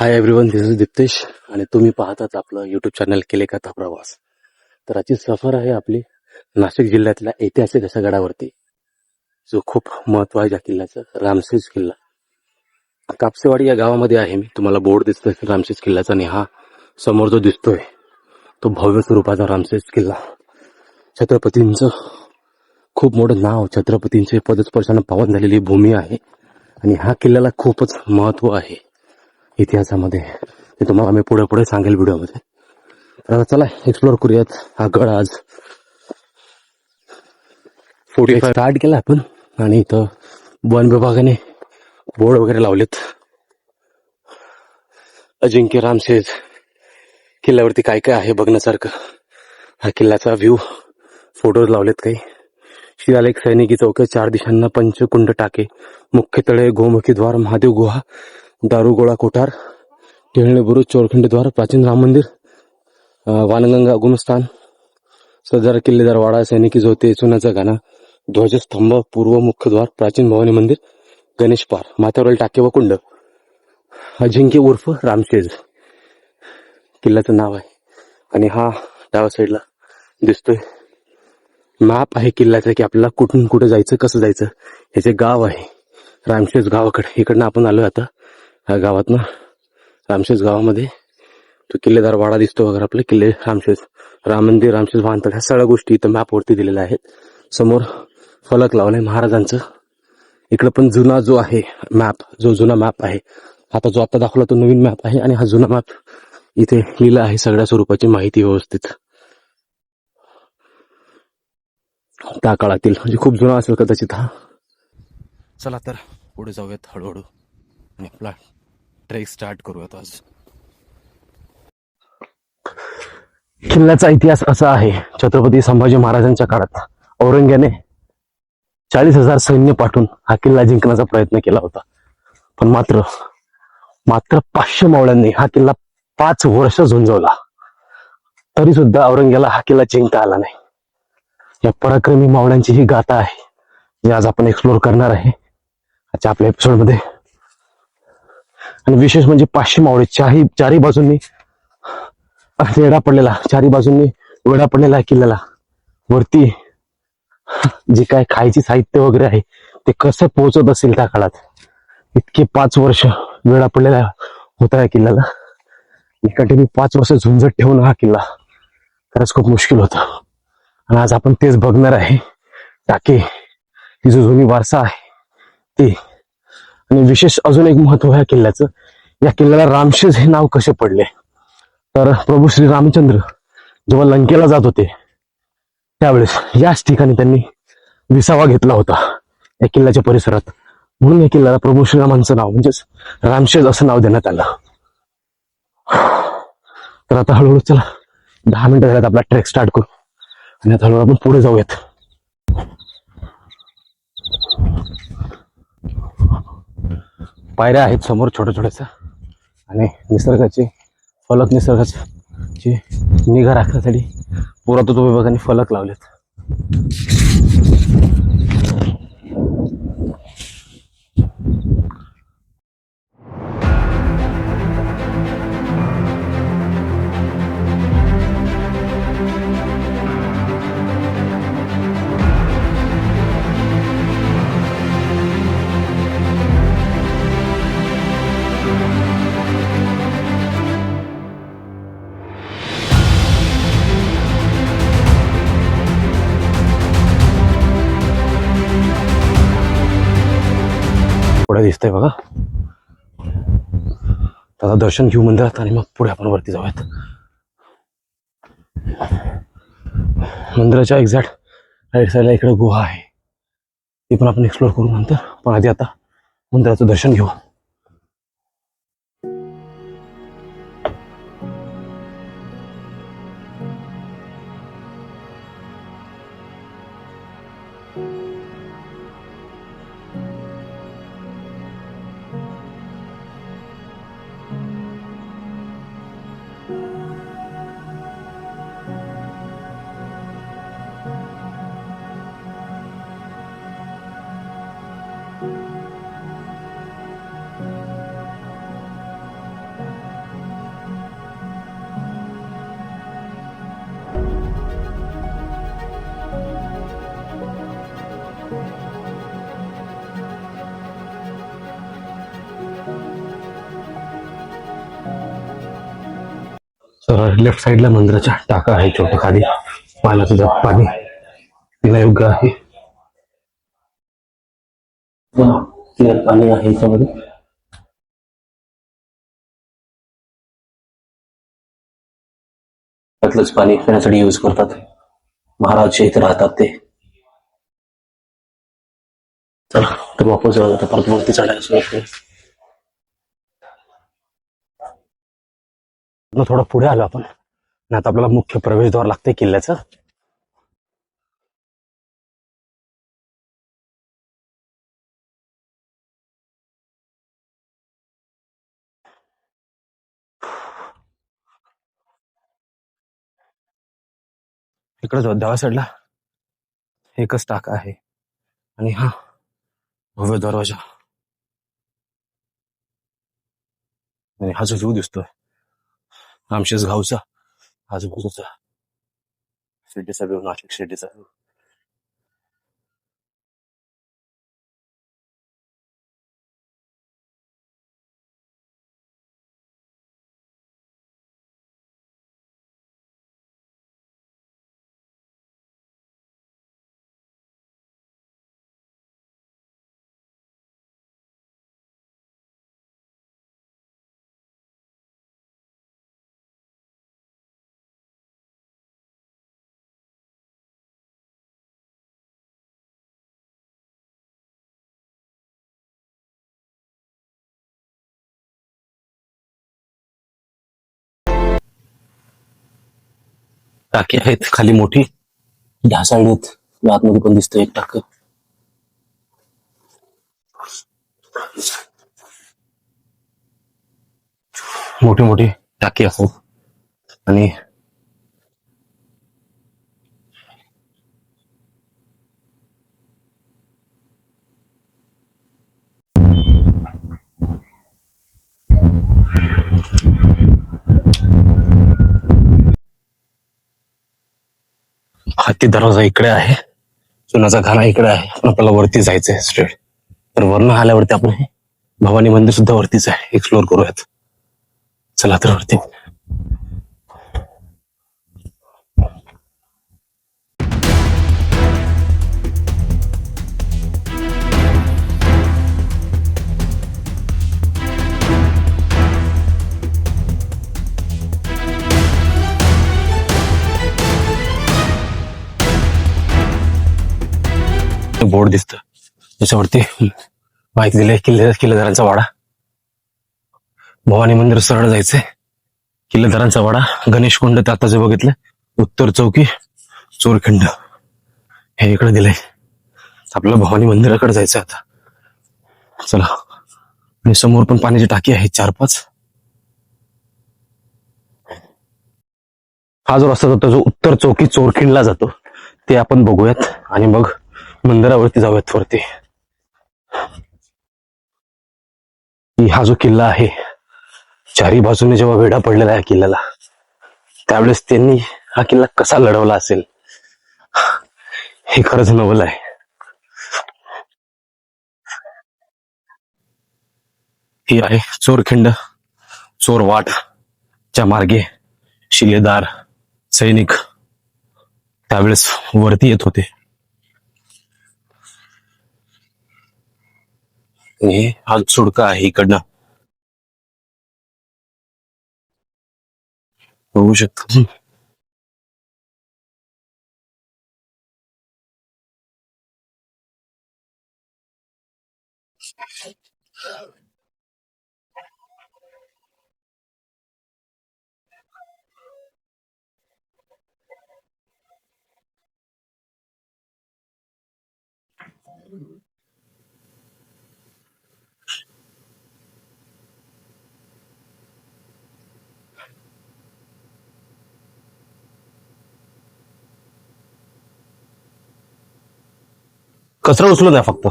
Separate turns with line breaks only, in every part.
Hi everyone this is Diptesh आणि तुम्ही पाहताच आपलं युट्यूब चॅनल केले कथा प्रवास. तर आजची सफर आहे आपली नाशिक जिल्ह्यातल्या ऐतिहासिक अशा गडावरती जो खूप महत्त्व आहे ज्या किल्ल्याचं रामसेज किल्ला. कापसेवाडी या गावामध्ये आहे मी. तुम्हाला बोर्ड दिसतोय रामसेज किल्ल्याचा आणि हा समोर जो दिसतोय तो भव्य स्वरूपाचा रामसेज किल्ला. छत्रपतींचं खूप मोठं नाव छत्रपतींचे पदस्पर्शानं पावन झालेली भूमी आहे. आणि हा किल्ल्याला खूपच महत्त्व आहे. इतिहासामध्ये. ते तुम्हाला मी पुढे पुढे सांगेल व्हिडिओमध्ये. तर चला एक्सप्लोर करूयात हा गड आज. फोर्टी स्टार्ट केला आपण आणि इथं वन विभागाने बोर्ड वगैरे लावलेत. अजिंक्य रामशेज किल्ल्यावरती काय काय आहे बघण्यासारखं. हा किल्ल्याचा व्ह्यू फोटोज लावलेत काही. शिलालेख सैनिकी चौके चार दिशांना पंचकुंड टाके मुख्य तळे गोमुखी द्वार महादेव गुहा दारुगोळा कोठार टेहळे बुरुज चोरखंड द्वार प्राचीन राम मंदिर वानगंगा गुमस्थान सदर किल्लेदार वाडा सैनिकी जोते चुनाचा गाणा ध्वजस्तंभ पूर्व मुख्य द्वार प्राचीन भवानी मंदिर गणेश पार माथ्यावरील टाके व कुंड अजिंक्य उर्फ रामशेज. किल्ल्याचं नाव आहे. आणि हा डाव्या साईडला दिसतोय. मॅप आहे किल्ल्याचा की आपल्याला कुठून कुठं जायचं कसं जायचं ह्याचे गाव आहे रामशेज गावाकडे इकडनं आपण आलोय आता. ह्या गावात ना रामशेस गावामध्ये तो किल्लेदार वाडा दिसतो वगैरे आपले किल्ले रामशेस राम मंदिर रामशेष बांधतात. ह्या सगळ्या गोष्टी इथं मॅपवरती दिलेल्या आहेत. समोर फलक लावलाय महाराजांचं. इकडं पण जुना जो आहे मॅप जो जुना मॅप आहे आता जो आता दाखवला तो नवीन मॅप आहे आणि हा जुना मॅप इथे लिहिला आहे सगळ्या स्वरूपाची माहिती व्यवस्थित. त्या काळातील म्हणजे खूप जुना असेल कदाचित हा. चला तर पुढे जाऊयात हळूहळू. आणि आपला ट्रेक स्टार्ट करूयात आज. किल्ल्याचा इतिहास असा आहे छत्रपती संभाजी महाराजांच्या काळात. औरंग्याने चाळीस हजार सैन्य पाठवून हा किल्ला जिंकण्याचा प्रयत्न केला होता. पण मात्र मात्र पाचशे मावळ्यांनी हा किल्ला पाच वर्ष झुंजवला. तरी सुद्धा औरंग्याला हा किल्ला जिंकता आला नाही. या पराक्रमी मावळ्यांची ही गाथा आहे जी आज आपण एक्सप्लोर करणार आहे. आजच्या आपल्या एपिसोडमध्ये आणि विशेष म्हणजे पाचशे मावळे चारही चारही बाजूंनी वेढा पडलेला चारही बाजूंनी वेढा पडलेला आहे किल्ल्याला. वरती जे काय खायची साहित्य वगैरे आहे ते कसं पोहोचत असेल त्या काळात? इतके पाच वर्ष वेळा पडलेला होता या किल्ल्याला. कंटिन्यू पाच वर्ष झुंजत ठेवून हा किल्ला. खरंच खूप मुश्किल होता. आणि आज आपण तेच बघणार आहे. टाके ही जो जुनी वारसा आहे ते आणि विशेष अजून एक महत्त्व ह्या किल्ल्याचं. या किल्ल्याला रामशेज हे नाव कसे पडले? तर प्रभू श्री रामचंद्र जेव्हा लंकेला जात होते त्यावेळेस याच ठिकाणी त्यांनी विसावा घेतला होता या किल्ल्याच्या परिसरात. म्हणून या किल्ल्याला प्रभू श्रीरामांचं नाव म्हणजेच रामशेज असं नाव देण्यात आलं. तर आता हळूहळू चला दहा मिनिटं झाल्यात आपला ट्रेक स्टार्ट करू. आणि आता हळूहळू आपण पुढे जाऊयात. पायऱ्या आहेत समोर छोट्या छोट्याशा. आणि निसर्गाचे फलक निसर्गाचे निगा राखण्यासाठी पुरातत्व विभागाने फलक लावलेत. पुढे दिसतंय बघा. त्याला दर्शन घेऊ मंदिरात आणि मग पुढे आपण वरती जाऊयात. मंदिराच्या एक्झॅक्ट राईट साईडला इकडे गुहा आहे. ती पण आपण एक्सप्लोर करू नंतर. पण आधी आता मंदिराचं दर्शन घेऊ. लेफ्ट साईडला मंदिराच्या टाका आहे छोटं खाली पाण्याचं जग पाणी पिण्यायोग्य आहे. क्लिअर पाणी आहे याच्यामध्ये. त्यातलंच पाणी पिण्यासाठी यूज करतात. महाराज जे इथे राहतात ते. चला तर वापस जाऊ परत वरती चढायला सुरुवात मग थोडं पुढे आलो आपण. आणि आता आपल्याला मुख्य प्रवेशद्वार लागते किल्ल्याचं. इकडे जाऊ डाव्या साईडला एकच टाका आहे. आणि हा भव्य दरवाजा. आणि हा जो व्ह्यू दिसतोय. आमच्याच गावचा. आजूबाजूचा. शिर्डीचा व्यव नाशिक शिर्डीचा. टाकी आहेत खाली मोठी. ढासाळी आहेत आतमध्ये पण दिसतं एक टाक. मोठी मोठी टाकी आहेत. आणि वरती दरवाजा इकडे आहे. चुनाचा घाणा इकडे आहे. आपल्याला वरती जायचंय स्ट्रेट तर वरण आल्यावरती आपण हे भवानी मंदिर सुद्धा वरतीच आहे. एक्सप्लोर करूयात. चला तर वरती. बोर्ड दिसत. त्याच्यावरती माहिती दिली किल्ले किल्लेदारांचा वाडा. भवानी मंदिर सरळ जायचंय. किल्लेदारांचा वाडा. गणेश कुंड ते आता जे बघितलं उत्तर चौकी चोरखिंड. हे इकडे दिलंय. आपल्याला भवानी मंदिराकडे जायचं आता. चला. आणि समोर पण पाण्याची टाकी आहे चार पाच. हा जो रस्ता जातो जो उत्तर चौकी चोरखिंडला जातो ते आपण बघूयात. आणि मग मंदिरावरती जाऊयात वरती हा जो किल्ला आहे चारी बाजूने जेव्हा वेढा पडलेला आहे किल्ल्याला त्यावेळेस त्यांनी हा किल्ला कसा लढवला असेल हे खरंच नवल आहे. ही आहे चोरखिंड चोरवाट च्या मार्गे शिलेदार सैनिक. त्यावेळेस वरती येत होते. हे हा सुडका आहे इकडनं बघू कचरा उचलून द्या फक्त.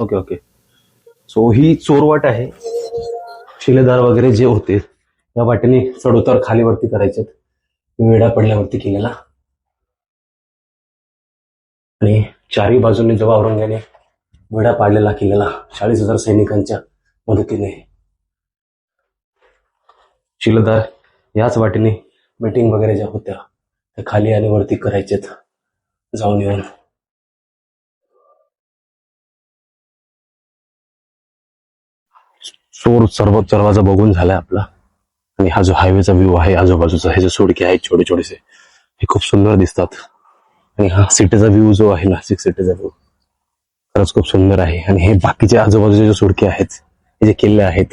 ओके ओके सो ही चोरवाट आहे. शिलेदार वगैरे जे होते या वाटेने चढउतार खाली वरती करायचे वेडा पडल्यावरती केलेला. आणि चारही बाजूने जेव्हा औरंगाने वेढा पाडलेला किल्ल्याला चाळीस हजार सैनिकांच्या मदतीने. शिलदार याच वाटेने मीटिंग वगैरे ज्या होत्या त्या खाली आणि वरती करायच्यात जाऊन येऊन. चोर सर्व दरवाजा बघून झालाय आपला. आणि हा जो हायवेचा व्ह्यू आहे आजूबाजूचा हे जे सोडके आहेत छोटे छोटेसे हे खूप सुंदर दिसतात. आणि हा सिटीचा व्ह्यू जो आहे नाशिक सिटीचा व्ह्यू खरंच खूप सुंदर आहे. आणि हे बाकीचे आजूबाजूचे जे सोडके आहेत हे जे किल्ले आहेत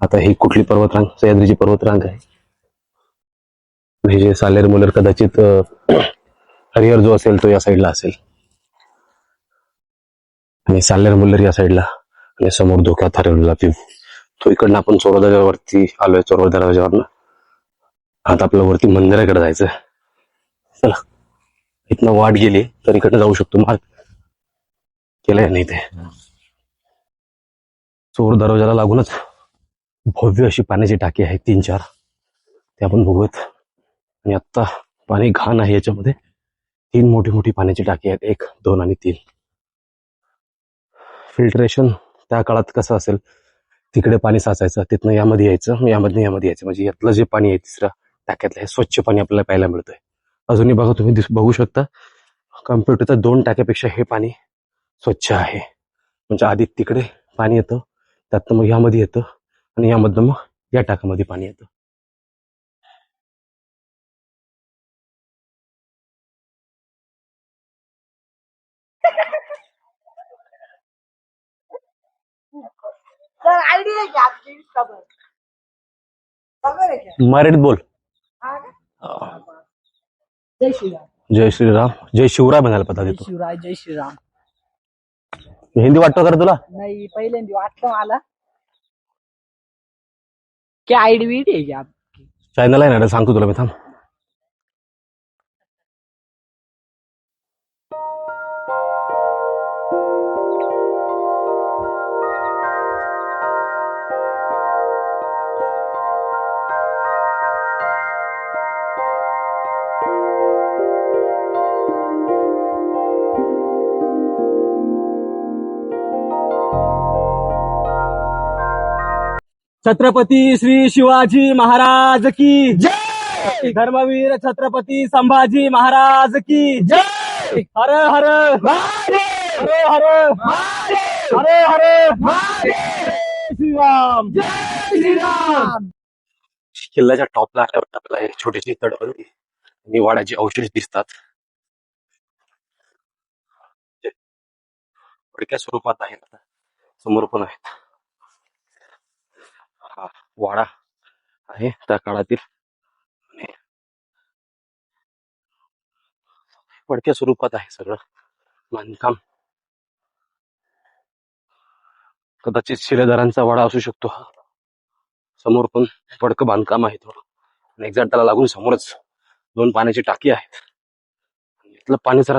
आता ही कुठली पर्वतरांग? सह्याद्रीची पर्वतरांग आहे. हे जे सालेर मुलर कदाचित हरिहर जो असेल तो या साईडला असेल. आणि सालेर मुलर या साईडला आणि समोर धोक्यात हरवलेला व्ह्यू तो इकडनं आपण चोर दरवाजावरती आलोय चोर दरवाजावरनं. आता आपल्या वरती मंदिराकडे जायचं चला. इथनं वाट गेली तर इकडनं जाऊ शकतो. मार्ग केलंय नाही ते चोर दरवाजाला लागूनच भव्य अशी पाण्याची टाकी आहे तीन चार. ते आपण बघूयात. आणि आत्ता पाणी घाण आहे याच्यामध्ये. तीन मोठी मोठी पाण्याची टाकी आहेत एक दोन आणि तीन. फिल्ट्रेशन त्या काळात कसं असेल? तिकडे पाणी साचायचं तिथनं यामध्ये यायचं यामध्ये यामधनं यामध्ये यायचं. म्हणजे यातलं जे पाणी आहे तिसऱ्या टाक्यातलं हे स्वच्छ पाणी आपल्याला प्यायला मिळतंय. अजूनही बघा तुम्ही दिस- बघू शकता कम्प्युटरच्या दोन टाक्यापेक्षा हे पाणी स्वच्छ आहे. म्हणजे आधी तिकडे पाणी येतं त्यातनं मग यामध्ये येतं आणि यामधनं मग या टाकामध्ये पाणी येतं. मराठीत बोल?
जय श्री राम
जय श्रीराम. जय शिवराय म्हणायला पता देतो
शिवराय जय श्रीराम.
हिंदी वाटतो का रे तुला?
नाही पहिल्यांदा वाटलं मला. क्या आयडी है क्या आपकी?
चायनाला आहे ना रे, सांगतो तुला मी थांब.
छत्रपती श्री शिवाजी महाराज की जय! धर्मवीर छत्रपती संभाजी महाराज की जय! हर हर हर हर हर हर श्रीराम! जय श्रीराम!
किल्ल्याच्या टॉपला आल्यावर आपल्याला एक छोटीशी तडवली आणि वाड्याची अवशेष दिसतात. जे पडक्या स्वरूपात आहेत. आता समोर पण आहेत. हा वाडा आहे त्या काळातील. पडक्या स्वरूपात आहे सगळं. बांधकाम. कदाचित शिलेदारांचा वाडा असू शकतो हा. समोर पण पडकं बांधकाम आहे थोडं. आणि एक्झॅक्ट त्याला लागून समोरच दोन पाण्याची टाकी आहेत. आणि इथलं पाणी जरा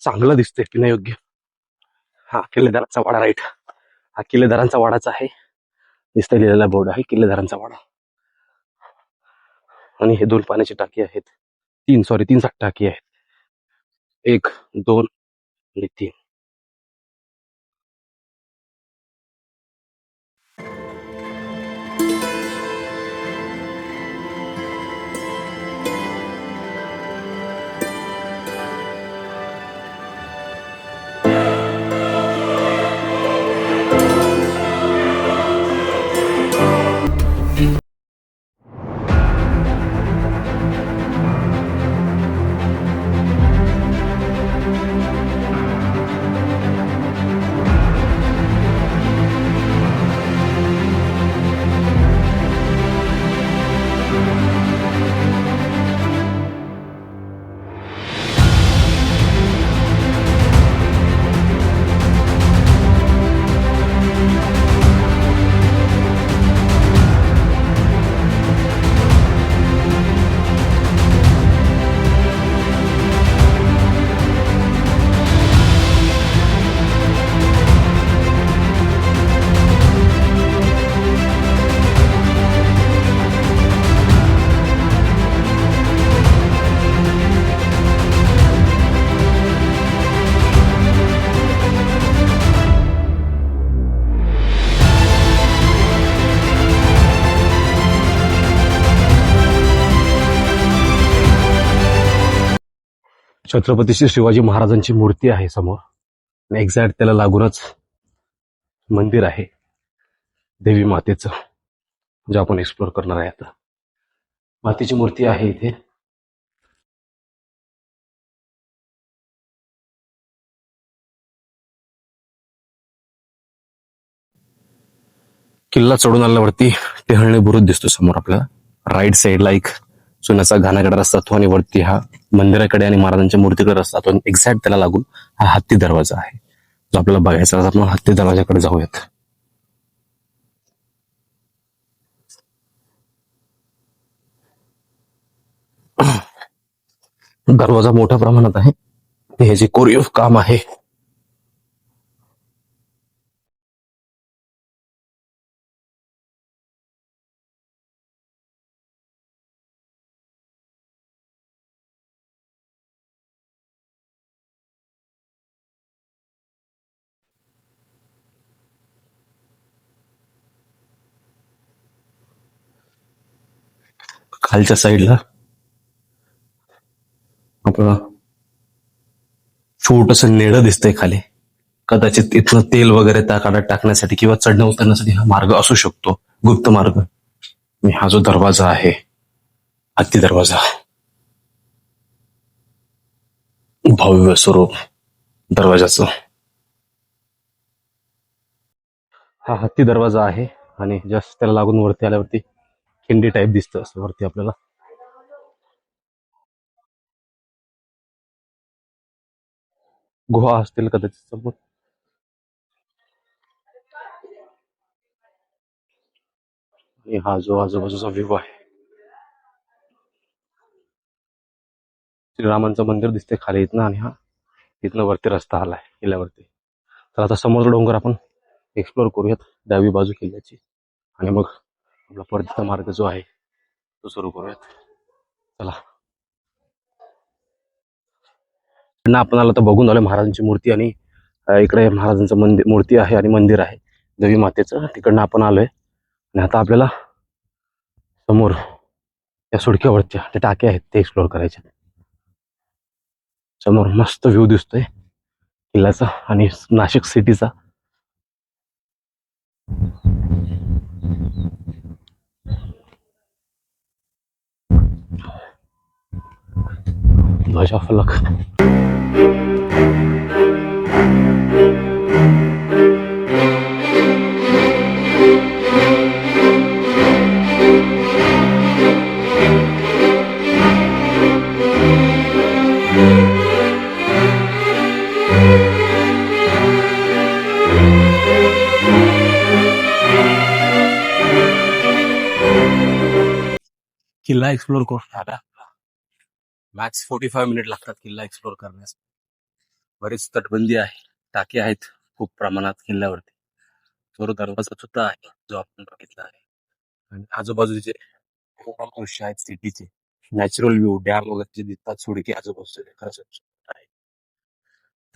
चांगलं दिसतंय पिण्यायोग्य. हा किल्लेदारांचा वाडा राईट. हा किल्लेदारांचा वाडाच आहे. दिसतंय लिहिलेला बोर्ड आहे किल्लेदारांचा वाडा. आणि हे दोन पाण्याची टाकी आहेत. तीन सॉरी तीन सात टाकी आहेत. एक दोन आणि तीन. छत्रपती श्री शिवाजी महाराजांची मूर्ती आहे समोर. एक्झॅक्ट त्याला लागूनच मंदिर आहे. देवी मातेचं जे आपण एक्सप्लोर करणार आहे आता. मातीची मूर्ती आहे इथे. किल्ला चढून आल्यावरती टेहळणे बुरुज दिसतो समोर आपल्याला. राईट साईडला एक सोन्याचा घाणाकडे रस्ता तो आणि वरती हा मंदिराकडे आणि महाराजांच्या मूर्तीकडे रस्ता तो. एक्झॅक्ट त्याला लागून हा हत्ती दरवाजा आहे. जो आपल्याला बघायचा आपण हत्ती दरवाजाकडे जाऊयात. दरवाजा मोठ्या प्रमाणात आहे. हे जे कोरीव काम आहे खालच्या साईडला. आपल्याला छोटस नेडं दिसतंय खाली. कदाचित इथनं तेल वगैरे त्या काढत टाकण्यासाठी किंवा चढण्या उतरण्यासाठी हा मार्ग असू शकतो. गुप्त मार्ग. आणि हा जो दरवाजा आहे हत्ती दरवाजा. भव्य स्वरूप दरवाजाचं. हा हत्ती दरवाजा आहे आणि जस्ट त्याला लागून वरती आल्यावरती खिंडी टाईप दिसतं असं वरती आपल्याला. गुहा असतील कदाचित समोर. आणि हा जो आजूबाजूचा व्ह्यू आहे. श्रीरामांचं मंदिर दिसते खाली इथनं आणि हा इथनं वरती रस्ता आलाय किल्ल्यावरती. तर आता समोर डोंगर आपण एक्सप्लोर करूयात डावी बाजू किल्ल्याची. आणि मग आपला परतीचा मार्ग जो आहे तो सुरू करूयात. चला. इकडनं आपण आला तर बघून आलो महाराजांची मूर्ती आणि इकडे महाराजांचं मंदिर मूर्ती आहे आणि मंदिर आहे. देवी मातेचं तिकडनं आपण आलोय. आणि आता आपल्याला समोर या सुडक्यावरच्या त्या टाक्या आहेत ते एक्सप्लोर करायचे समोर मस्त व्ह्यू दिसतोय. किल्ल्याचा आणि नाशिक सिटीचा ध्वजा फलक किल्ला एक्सप्लोर करून आला मॅक्स फोर्टी फाय मिनिट लागतात किल्ला एक्सप्लोर करण्यास. बरीच तटबंदी आहे. टाकी आहेत खूप प्रमाणात किल्ल्यावरती. चोर दरवाजा सुद्धा आहे जो आपण बघितला आहे. आणि आजूबाजूचे दृश्य आहेत सिटीचे. नॅचरल व्ह्यू डॅम वगैरे जे दिसतात सुडके आजूबाजूचे. खरंच आहे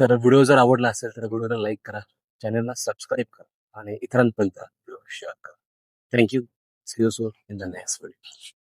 तर व्हिडिओ जर आवडला असेल तर व्हिडिओला लाईक करा. चॅनलला सबस्क्राईब करा. आणि इतरांपर्यंत व्हिडिओ शेअर करा thank you see you soon in the next video